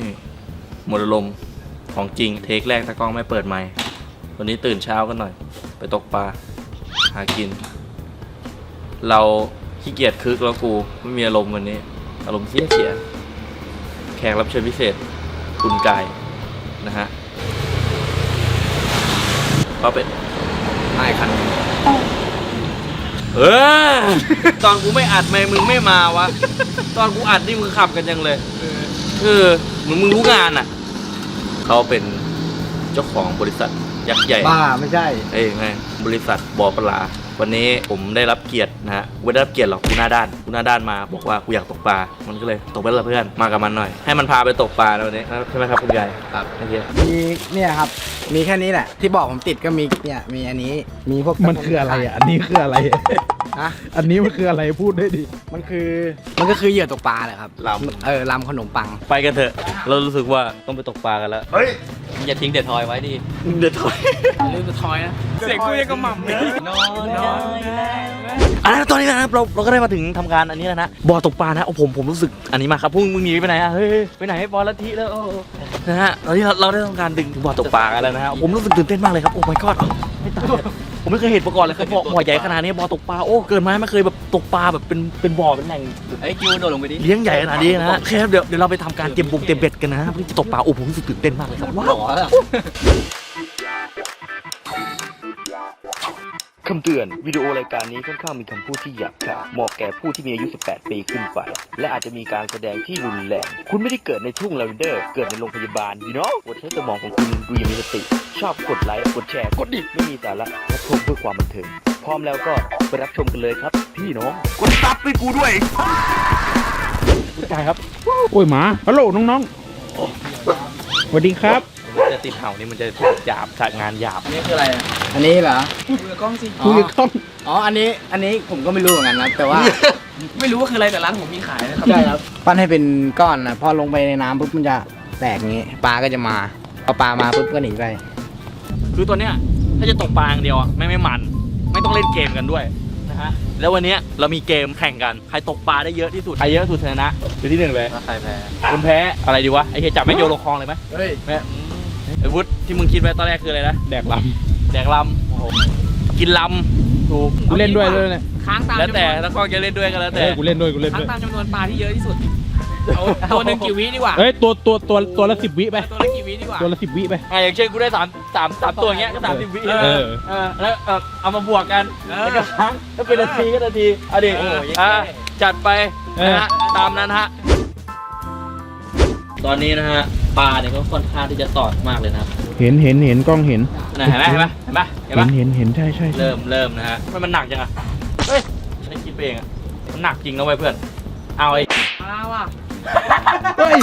นี่หมดอรมของจริงเทคแรกตะกล้องไม่เปิดไมค์วันนี้ตื่นเช้ากันหน่อย ไปตกปลาหากิน เราขี้เกียจคึกแล้วกูไม่มีอารมณ์วันนี้ อารมณ์เสียเสียแขกรับเชิญพิเศษ คุณกายนะฮะก็เป็นนายคันเออตอนกูไม่อัดไม่มึงไม่มาวะ ตอนกูอัดนี่มึงขับกันยังเลย เออเหมือนมึงรู้งานอะ เขาเป็นเจ้าของบริษัทยักษ์ใหญ่ บ้าไม่ใช่ เอ้ยไงบริษัทบอปลา วันนี้ผมได้รับเกียรตินะฮะไม่ได้รับเกียรติหรอกกูหน้าด้านกูหน้าด้านมาบอกว่ากูอยากตกปลา มันก็เลยตกไปแล้วเพื่อนมากับมันหน่อย ให้มันพาไปตกปลาในวันนี้ใช่ไหมครับคุณยายครับโอเคมีเนี่ยครับ มีแค่นี้แหละ ที่บอกผมติดก็มีเนี่ยมีอันนี้มีพวกมันคืออะไรอะ อันนี้คืออะไรฮะอันนี้มันคืออะไรพูดได้ดิมันคือมันก็คือเหยื่อตกปลาแหละครับลำ เออลำขนมปัง ไปกันเถอะ เรารู้สึกว่าต้องไปตกปลากันแล้ว เฮ้ย อย่าทิ้งเด็ดทอยไว้ดิ เด็ดทอยลืมทอยนะ เสียงกูยังกระหม่ำเลยนอนนอนอะตอนนี้นะครับเราเราก็ได้มาถึงทำการอันนี้แล้วนะบ่อตกปลานะโอ้ผมผมรู้สึกอันนี้มากครับพวกมึงหนีไปไหนอะเฮ้ยไปไหนบอลละทีแล้วโอ้นะฮะตอนนี้เราเราได้ทำการดึงบ่อตกปลากันแล้วนะฮะผมรู้สึกตื่นเต้นมากเลยครับโอ้ my god ไม่ตายผม ไม่เคยเห็นมาก่อนเลยครับบ่อบ่อใหญ่ขนาดนี้บ่อตกปลาโอ้เกิดมาไม่เคยแบบตกปลาแบบเป็นเป็นบ่อเป็นแหล่งไอ้ยคิวโดดลงไปดิเลี้ยงใหญ่ขนาดนี้นะฮะโอเคครับเดี๋ยวเดี๋ยวเราไปทำการเตรียมบุกเตรียมเบ็ดกันนะฮะเพื่อที่จะตกปลาโอ้ผมรู้สึกตื่นเต้นมากเลยครับว้าว คำเตือน วิดีโอรายการนี้ค่อนข้างมีคำพูดที่หยาบคายเหมาะแก่ผู้ที่มีอายุ 18 ปีขึ้นไป และอาจจะมีการแสดงที่รุนแรง คุณไม่ได้เกิดในทุ่งลาเวนเดอร์ เกิดในโรงพยาบาลดีเนาะกดใช้สมองของคุณดูอย่างมีสติ ชอบกดไลค์ กดแชร์ กดดิไม่มีสาระรับชมเพื่อความบันเทิง พร้อมแล้วก็ไปรับชมกันเลยครับ พี่น้อง กดซับให้กูด้วยคุณกายครับ โอ้ยหมา ฮัลโหลน้องๆสวัสดีครับ จะติดเห่านี่มันจะหยาบสายงานหยาบ นี่คืออะไร อะอันนี้เหรอคุยกับกล้องสิอ๋คุอยกับกล้องอ๋ออันนี้อันนี้ผมก็ไม่รู้เหมือนกันนะแต่ว่าไม่รู้ว่าคืออะไรแต่ร้านผมมีขายนะครับใช่ครับปั้นให้เป็นก้อนนะพอลงไปในน้ำปุ๊บมันจะแตกอย่างงี้ปลาก็จะมาพอปลามาปุ๊บก็หนีไปคือตัวเนี้ยถ้าจะตกปลาอย่างเดียวอะไม่ไม่มัน ไม่ต้องเล่นเกมกันด้วยนะฮะแล้ววันเนี้ยเรามีเกมแข่งกันใครตกปลาได้เยอะที่สุดใครเยอะสุดชนะคือที่หนึ่งเลยใครแพ้คุณแพ้อะไรดีวะไอ้เฮียจับไม่โยนลงคลองเลยไหมเฮ้ยแม่ไอ้วุฒิที่มึงคิดไว้ตอนแรกคืออะไรนะแดกล แดกลำโอ้โหกินลำถูกำกูเล่นด้วยด้วยเนี่ยค้างตามแล้วจำนแต่วนแล้วก็จะเล่นด้วยกันแล้วเอแต่อกูเล่นด้วยกูเล่นค้างด้วยตามจำนวนปลาที่เยอะที่สุดเอาตัวหนึ่งกี่วิดีกว่าเฮ้ยตัวตัวตัวตัวละสิบวิไปตัวละกี่วิดีกว่าตัวละสิบวิไปอะอย่างเช่นกูได้สามสามสามตัวอย่างเงี้ยก็สามสิบวิเออเออเออแล้วเออเอามาบวกกันแล้วก็ครั้งถ้าเป็นนาทีก็นาทีเอาดิโอ้ยอะจัดไปเอนะอฮะตามนั้นฮะตอนนี้นะฮะปลาเนี่ยก็ค่อนข้างที่จะตอดมากเลยนะครับ เห็นเห็นเห็นกล้องเห็นนะเห็นไหมเห็นไหมเห็นไหมเห็นไหมเห็นเห็นเห็นใช่ใช่ใช่เริ่มเริ่มนะฮะทำไมมันหนักจังอะเฮ้ยไม่ได้คิดไปเองอะมันหนักจริงนะเว้ยเพื่อน เอาไอ้มาว่ะเฮ้ย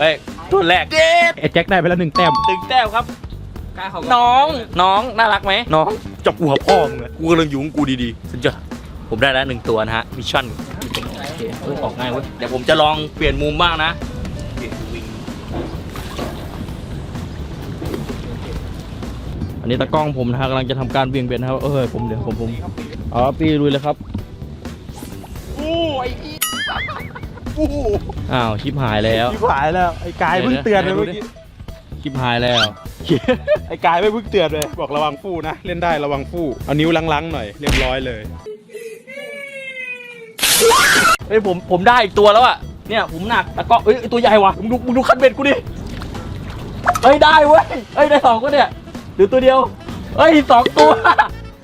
เฮ้ยตัวแรกเด็ดไอ้แจ็คได้ไปแล้วหนึ่งแต้มตึงแต้วครับกล้าเขาน้องน้องน่ารักไหมน้องจับกูหัวพ่อมึงเลยกูกำลังอยู่ของกูดีๆสุดยอดผมได้แล้วหนึ่งตัวนะฮะมิชชั่นโอเคเฮ้ยออกง่ายเว้ยเดี๋ยวผมจะลองเปลี่ยนมุมบ้างนะ นนี้ตากล้องผมนะฮะกำลังจะทำการเบี่ยงเบนนะครับ เออผมเดี๋ยวผมผมเอาปีลุยเลยครับอ้าวชิบหายแล้ว ชิบหายแล้ว ไอ้กายเพิ่งเตือนเลยเมื่อกี้ ชิบหายแล้ว ไอ้กายไม่เพิ่งเตือนเลย บอกระวังฟู่นะ เล่นได้ระวังฟู่ เอานิ้วล้างๆหน่อยเรียบร้อยเลย เฮ้ยผมผมได้อีกตัวแล้วอะเนี่ยผมหนักแล้วก็เอ้ยไอ้ตัวใหญ่ว่ะมึงดูมึงดูคันเบ็ดกูดิเอ้ยได้เว้ยเอ้ยได้สองก็เนี่ย หรือตัวเดียว เอ้ยสองตัว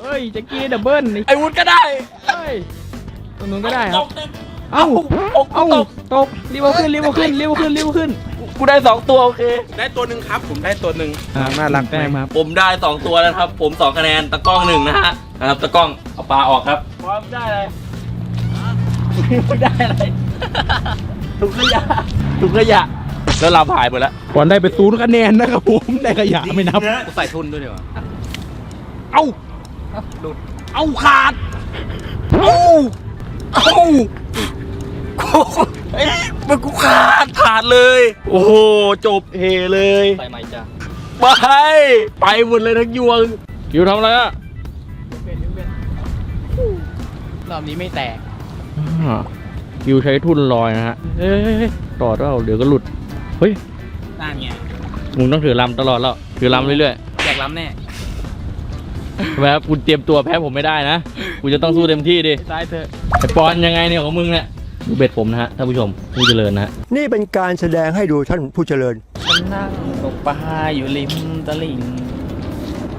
เฮ้ยแจ็คกี้ดับเบิ้ลนี่ไอ้วุฒก็ได้เฮ้ยตรงนู้นก็ได้คตรับกหนึ่งเอ้าตกเอ้าตกตกรีบเอาขึ้นรีบเอาขึ้นรีบเอาขึ้นรีบเอาขึ้นกูได้สองตัวโอเค ได้ตัวหนึ่งครับ ผมได้ตัวหนึ่งน่ารักแต้มครับผมได้สองตัวแล้วครับ ผมสองคะแนนตะกล้องหนึ่งนะฮะนะครับตะกล้องเอาปลาออกครับพร้อมได้อะไรได้อะไรถุงขยะถุงขยะ แล้วเราหายหมดแล้วก่อนได้ไปศูนย์คะแนนนะครับผมได้ขยะไม่นับ กูใส่ทุนด้วยดีกว่าเอ้าหลุดเอาขาด เอ้าเอ้ากูเอ้ยมันกูขาดขาดเลย โอ้โห จบเฮเลย ใส่ไม้จ้าไป ไปหมดเลยทั้งยวงอยู่ทำอะไรอะรอบนี้ไม่แตกกิวใช้ทุ่นลอยนะฮะเฮ้ยเฮ้ยเฮ้ยต่อเปล่าเดี๋ยวก็หลุดเฮ้ยนั่นไงมึงต้องถือลำตลอดแล้วถือลำเรื่อยแจกล้ำแน่ๆทำไมครับคุณเตรียมตัวแพ้ผมไม่ได้นะกูจะต้องสู้เต็มที่ดิตายเถอะไอปอนยังไงเนี่ยของมึงเนี่ยดูเบ็ดผมนะฮะท่านผู้ชมผู้เจริญนะฮะนี่เป็นการแสดงให้ดูท่านผู้เจริญ ฉันนั่งตกปลาอยู่ริมตลิ่ง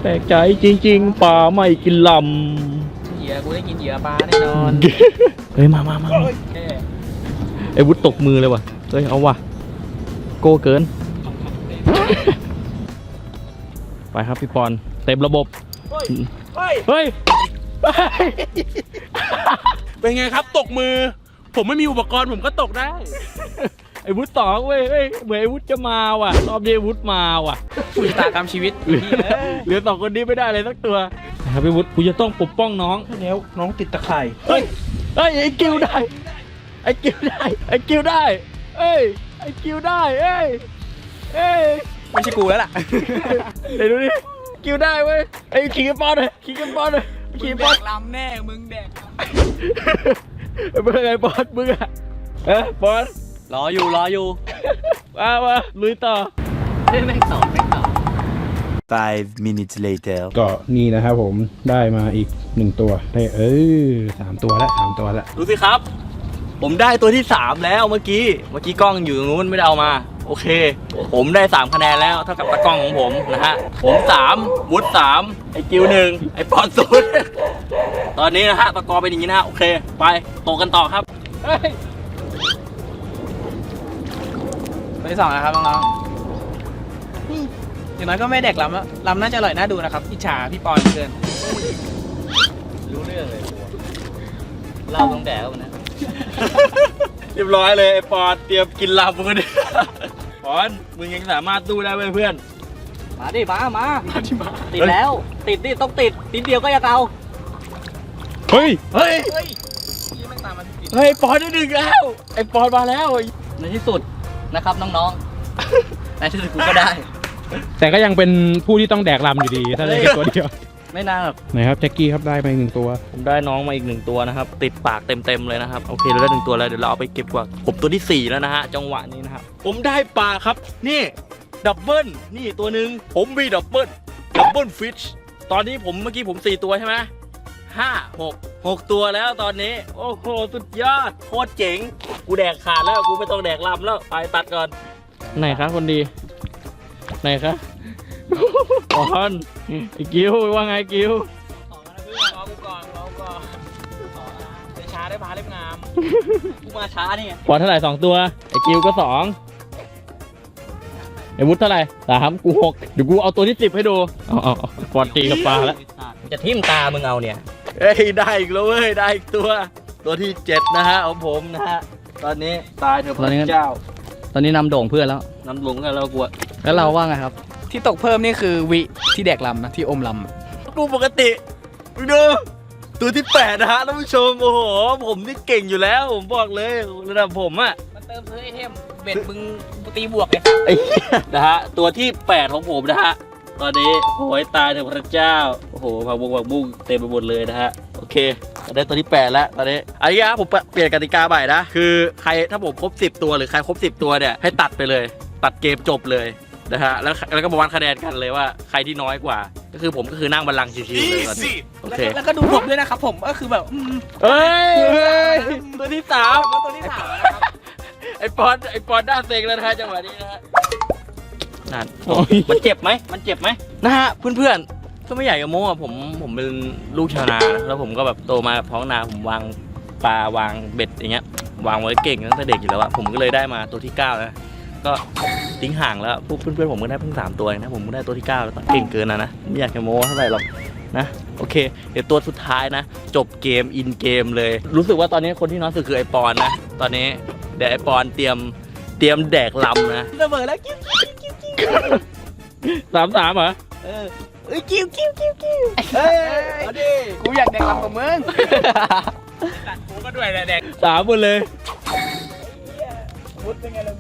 แปลกใจจริง ๆป่าไม่กินลเหยื่อกูได้กินเหยื่อปลาแน่นอนำเฮ้ยมามามามาไอ้วุฒตกมือเลยว่ะเฮ้ยเอาว่ะ โก้เกิน ไปครับพี่ปอน เต็มระบบเฮ้ยเฮ้ย เป็นไงครับตกมือ ผมไม่มีอุปกรณ์ผมก็ตกได้ ไอ้วุฒสองเว้ยเฮ้ยเหมือนไอ้วุฒจะมาว่ะรอบนี้ไอ้วุฒมาว่ะผู้ชะตากรรมชีวิตเหลือเหลือสองคนนี้ไม่ได้เลยสักตัวนะครับพี่วุฒิกูจะต้องปกป้องน้อง แล้วน้องติดตะไคร่เฮ้ย เฮ้ยไอ้กิวได้ ไอ้กิวได้ ไอ้กิวได้ เอ้ย ไอ้กิวได้เอ้ยเอ้ยไม่ใช่กูแล้วล่ะ เดี๋ยวดูดิกิวได้เว้ยไอ้ขี่กันปอนเลยขี่กันปอนเลยมึขี่งปแดอนกล้ำแน่ มึงแดกเอ้ยเป็นไงปอนมึงอะเอ้ยปอนรออยู่รออยู่มามาลุยต่อ เล่นแม่งต่อแม่งต่อ Five minutes later ก็นี่นะครับผมได้มาอีกหนึ่งตัวได้เออสามตัวแล้วสามตัวแล้วดูสิครับ ผมได้ตัวที่ 3 แล้วเมื่อกี้ เมื่อกี้กล้องอยู่ตรงนู้นไม่ได้เอามา โอเค ผมได้ 3 คะแนนแล้วเท่ากับตากล้องของผมนะฮะ ผม 3 วุฒิ3ไอ้กิวหนึ่งไอ้ปอนศูนย์ตอนนี้นะฮะตะกอร์เป็นอย่างนี้นะฮะ โอเค ไปโตกันต่อครับเฮ้ยตัวที่สองนะครับน้องๆนี่อย่างน้อยก็ไม่แดกล้ำแล้วล้ำน่าจะอร่อยน่าดูนะครับอิจฉาพี่ปอนเกิน รู้เรื่องเลยเล่าต้องแดกวันนะ เรียบร้อยเลยไอ้ปอนเตรียมกินลาบมึงดิปอนมึงยังสามารถสู้ได้เว้ยเพื่อน มาดิมามาติดแล้ว ติดดิต้องติดติดเดียวก็ยังเอาเฮ้ยเฮ้ยเฮ้ยยี่แม่งตามมาติดเฮ้ยปอนได้หนึ่งแล้วไอ้ปอนมาแล้วในที่สุดนะครับน้องๆในที่สุดกูก็ได้ แต่ก็ยังเป็นผู้ที่ต้องแดกลำอยู่ดี ถ้าได้แค่ตัวเดียว ไม่นานหรอกไหนครับแจ็คกี้ครับได้มาอีกหนึ่งตัวผมได้น้องมาอีกหนึ่งตัวนะครับ ติดปากเต็มๆเลยนะครับ โอเคเราได้หนึ่งตัวแล้วเดี๋ยวเราเอาไปเก็บกว่าผมตัวที่สี่แล้วนะฮะจังหวะนี้นะครับผมได้ปลาครับ นี่ดับเบิลนี่ตัวหนึ่งผมมีดับเบิลดับเบิลฟิชตอนนี้ผมเมื่อกี้ผมสี่ตัวใช่ไหมห้าหกหกตัวแล้วตอนนี้ โอ้โหสุดยอดโคตรเจ๋ง กูแดกขาดแล้วกูไม่ต้องแดกลำแล้วไปตัดก่อน ไหนครับคนดี ไหนครับ บอลไอ้กิวว่าไงกิวขอมานะเพื่อนรอกูก่อนรอกูก่อนขอนะได้ช้าได้พาได้งามกูมาช้านี่ไงปอนเท่าไหร่สองตัว ไอ้กิวก็สองไอ้วุฒิเท่าไหร่สามกูหกเดี๋ยวกูเอาตัวที่สิบให้ดูเอาเอาเอาปอนตีกับปลาแล้วจะทิ่มตามึงเอาเนี่ยเฮ้ยได้อีกแล้วเว้ยได้อีกตัว ตัวที่เจ็ดนะฮะของผมนะฮะตอนนี้ตายเถอะพระเจ้า ตอนนี้นำโด่งเพื่อนแล้ว น้ำหลงกันเรากลัวแล้วเราว่าไงครับ ที่ตกเพิ่มนี่คือวิที่แดกลำนะที่อมลำอะกูปกติมึงดูตัวที่แปดนะฮะท่านผู้ชมโอ้โหผมนี่เก่งอยู่แล้ว ผมบอกเลยระดับผมอะมันเติมซื้อไอเทมเบ็ดมึงตีบวกเลยไอ้เหี้ยนะฮะตัวที่8ของผมนะฮะตอนนี้โอ้ยตายเถอะพระเจ้าโอ้โหผักบุ้งผักบุ้งเต็มไปหมดเลยนะฮะโอเคได้ตัวที่8แล้วตอนนี้อันนี้นะผมเปลี่ยนกติกาใหม่นะคือใครถ้าผมครบ10 ตัวหรือใครครบ10 ตัวเนี่ยให้ตัดไปเลย ตัดเกมจบเลย นะฮะแล้วแล้วก็มาวัดคะแนนกันเลยว่าใครที่น้อยกว่า ก็คือผมก็คือนั่งบัลลังก์ชิวๆเลยตอนนี้โอเคแล้วก็ดูผมด้วยนะครับผมก็คือแบบอืมเฮ้ยเฮ้ยตัวที่สามแล้วตัวที่สามนะครับไอปอนไอปอนด้าเซ็งแล้วนะฮะจังหวะนี้นะฮะนั่นโอ้ยมันเจ็บไหมมันเจ็บไหมนะฮะเพื่อนๆก็ไม่อยากจะโม้อะผมผมเป็นลูกชาวนานะแล้วผมก็แบบโตมากับท้องนาผมวางปลาวางเบ็ดอย่างเงี้ยวางไว้เก่งตั้งแต่เด็กอยู่แล้วอะผมก็เลยได้มาตัวที่เก้านะก็ ทิ้งห่างแล้วพวกเพื่อนๆผมก็ได้เพิ่งสามตัวเองนะผมก็ได้ตัวที่เก้าแล้วเก่งเกินนะนะไม่อยากจะโม้เท่าไหร่หรอกนะโอเค เดี๋ยวตัวสุดท้ายนะ จบเกมอินเกมเลย รู้สึกว่าตอนนี้คนที่น้อยสุดคือไอปอนนะ ตอนนี้เดี๋ยวไอปอนเตรียมเตรียมแดกลำนะระเบิดแล้วกิ้วสามสามเหรอเอ้ยกิ้วกิ้วกิ้วกิ้วเฮ้ยเอาดิกูอยากแดกลำกับมึงกูก็ด้วยแหละแดกสามหมดเลย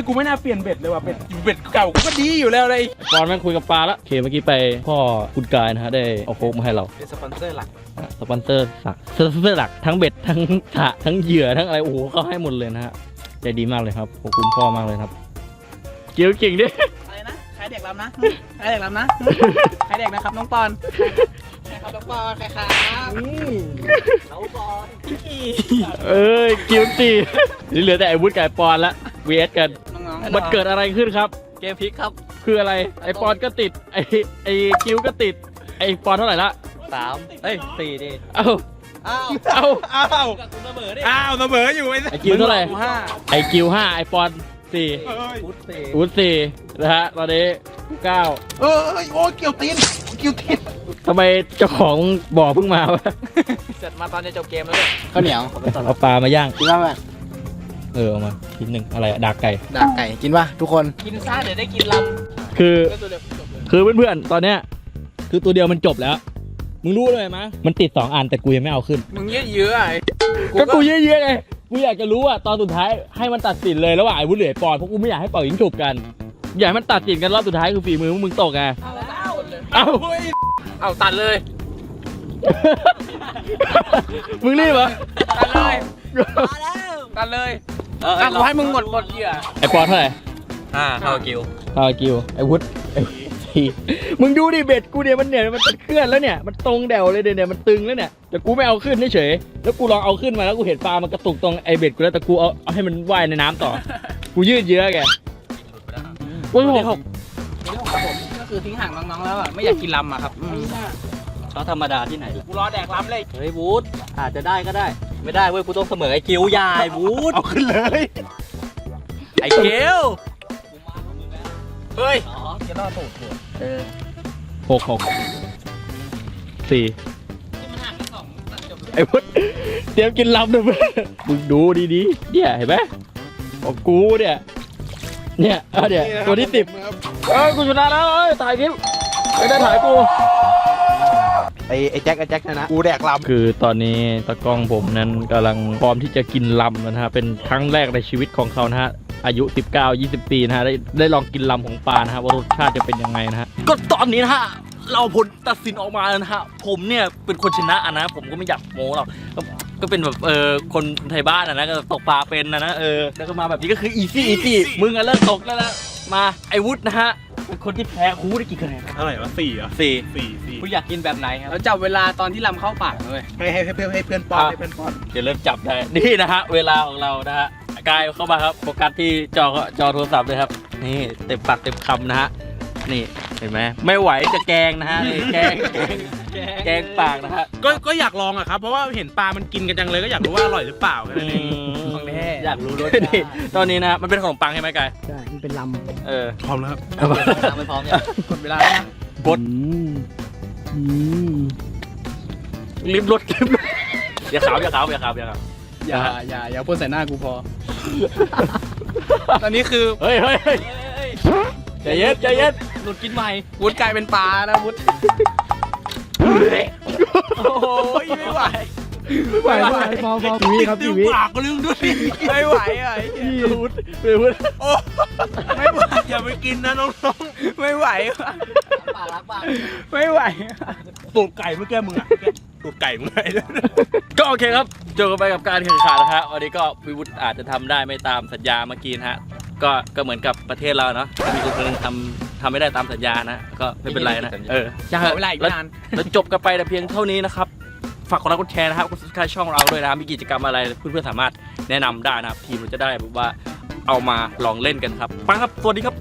กูไม่น่าเปลี่ยนเบ็ดเลยว่ะเบ็ดเบ็ดเก่ากูก็ดีอยู่แล้วเลยปอนแม่งคุยกับปลาละโอเคเมื่อกี้ไปพ่อคุณกายนะฮะได้เอาโค้กมาให้เราเป็นสปอนเซอร์หลักอะสปอนเซอร์สักสปอนเซอร์หลักทั้งเบ็ดทั้งถะทั้งเหยื่อทั้งอะไรโอ้โหเขาให้หมดเลยนะฮะใจดีมากเลยครับขอบคุณพ่อมากเลยครับเกี่ยวเก่งดิอะไรนะใครเด็กลำนะใครเด็กลำนะใครเด็กนะครับน้องปอนใครครับน้องปอนใครครับน้องปอนเอ้ยกิ้วตีนี่เหลือแต่ไอ้วุฒิกับไอ้ปอนละ เวสกัน น้องๆมันเกิดอะไรขึ้นครับเกมพลิกครับคืออะไร ไอ้ปอนก็ติด ไอ้ไอ้กิ้วก็ติด ไอ้ปอนเท่าไหร่ละ สามเฮ้ยสี่ดิเอ้าอ้าวเอ้า อ้าวกับคุณเสมอดิอ้าวเสมออยู่ไอ้ไอ้กิ้วเท่าไหร่ ห้าไอ้กิ้วห้าไอ้ปอนสี่ฟุตสี่วุฒิสี่นะฮะ ตอนนี้เก้าเอ้ยโอ้ยเกี่ยวตีนเกี่ยวตีนทำไมเจ้าของบ่อเพิ่งมาวะเสร็จมาตอนจะจบเกมแล้วเนี่ยข้าวเหนียวเอาปลามาย่างกินป่ะแบบ เออเอามาชิ้นหนึ่งอะไรอะดากไก่ ดากไก่กินป่ะทุกคน กินซ่าเดี๋ยวได้กินลคือำก็ตัวเดียวจบเลยคือเพื่อนๆตอนเนี้ยคือตัวเดียวมันจบแล้ว มึงรู้เลยมั้ยมันติดสองอันแต่กูยังไม่เอาขึ้น มึงเยอะเยอะๆไอ้ก็กูเยอะๆไงกูอยากจะรู้ว่าตอนสุดท้ายให้มันตัดสินเลยระหว่างไอ้วุ้นเหลือไอ้ปอนเพราะกูไม่อยากให้เป่ายิงฉุบกันอยากให้มันตัดสินกันรอบสุดท้ายคือฝีมือพวกมึงตกไงเอาแล้วเอาเลยเอ้า เอาตัดเลยมึงรีบเหรอตัดเลยตัดเลย เอออะกูให้มึงหมดหมดเหยื่อไอ้ปอนเท่าไหร่ห้าเข้ากิวพากิวไอ้วุฒไอ้ทีมึงดูดิเบ็ดกูเนี่ยมันเนี่ยมันเคลื่อนแล้วเนี่ยมันตรงแดวเลยเนี่ยมันตึงแล้วเนี่ยแต่กูไม่เอาขึ้นเฉยๆแล้วกูลองเอาขึ้นมาแล้วกูเห็นปลามันกระตุกตรงไอ้เบ็ดกูแล้วแต่กูเอาเอาให้มันว่ายในน้ำต่อ กูยืดเยื้อแกโอ้ยหกนี่ของครับผมก็คือทิ้งห่างน้องๆแล้วอะไม่อยากกินลำอะครับอืมเขาธรรมดาที่ไหนล่ะกูรอแดกลำเลย เฮ้ยบูธอาจจะได้ก็ได้ ไม่ได้เว้ยกูต้องเสมอไอ้กิวยายบูธเอาขึ้นเลย ไอ้เกลเฮ้ยหกหกสี่ไอ้พุทธเตรียมกินลำเลยเพื่อนมึงดูดีๆเนี่ยเห็นไหมของกูเนี่ย เนี่ยเอาเนี่ยตัวที่สิบเอ้ยกูชนะแล้วเอ้ยถ่ายคลิปไม่ได้ถ่ายกู ไอ้ไอ้แจ็คไอ้แจ็คชนะกูแดกลคือตอนนี้ตากล้องผมนั้นกำลังพร้อมที่จะกินลำนะฮะเป็นครั้งแรกในชีวิตของเขานะฮะอายุ 19 20 ปีนะฮะได้ได้ลองกินลำของปลานะฮะว่ารสชาติจะเป็นยังไงนะฮะก็ตอนนี้นะฮะเราผลตัดสินออกมาแล้วนะฮะผมเนี่ยเป็นคนชนะอะนะผมก็ไม่อยากโม้หรอกก็ก็เป็นแบบเออคนไทยบ้านอะนะก็ตกปลาเป็นนะนะเออแล้วก็มาแบบนี้ก็คืออีซี่อีซี่มึงอะเลิกตกแล้วนะมาไอ้วุฒินะฮะเป็น คนที่แพ้ครูได้กี่คะแนนำเท่าไหร่วะสี่เหรอสี่สี่สี่กูอยากกินแบบไหนครับเราจับเวลาตอนที่ลำเข้าปากเลยให้ให้ให้เพื่อนให้เพื่อนป้อนให้เพื่อนป้อนเดี๋ยวเริ่มจับได้ นี่นะฮะ เวลาของเรานะฮะกายเข้ามาครับโฟกัสที่จอจอโทรศัพท์เลยครับ นี่เต็มปากเต็มคำนะฮะ นี่เห็นไหมไม่ไหวจะแกงนะฮะนี่แกงแกงแกงปากนะฮะก็ก็อยากลองอะครับ เพราะว่าเห็นปลามันกินกันจังเลยก็อยากรู้ว่าอร่อยหรือเปล่าแค่นั้นเองของแท้อยากรู้รสนี่ตอนนี้นะฮะมันเป็นขนมปังใช่ไหมกายใช่มัน เป็นลำเออพร้อมแล้วครับไม่พร้อมยังหมดเวลาแล้วนะบดอืมลิมรสลิมรสอย่าขาวอย่าขาวอย่าขาวอย่าขาวอย่าอย่าอย่าพ่นใส่หน้ากูพอ ตอนนี้คือเฮ้ยเฮ้ยเฮ้ยใจเย็นใจเย็นหลุดกินใหม่วุฒิกลายเป็นปลานะวุฒิโอ้ยไม่ไหว ไหวไหวพอพอทีวีครับทีวีปากก็ลืมด้วยไม่ไหวอะพูดพูดไม่ไหวอย่าไปกินนะน้องไม่ไหวว่ะปากรักปากไม่ไหวๆตูดไก่เมื่อกี้มึงอะตูดไก่มึงไงก็โอเคครับเจอกันไปกับการแข่งขันนะฮะวันนี้ก็พิวุฒอาจจะทำได้ไม่ตามสัญญาเมื่อกี้นะฮะก็ก็เหมือนกับประเทศเราเนาะมีคนคนหนึงทำทำไม่ได้ตามสัญญานะ ก็ไม่เป็นไรนะเออช่างขเถออะเวลาอีกแล้วนาน แล้วจบกันไปแต่เพียงเท่านี้นะครับ ฝากกดไลค์กดแชร์นะครับกด subscribe ช่องเราด้วยนะครับมีกิจกรรมอะไรเพื่อนๆสามารถแนะนำได้นะครับทีมเราจะได้แบบว่าเอามาลองเล่นกันครับไปครับสวัสดีครับ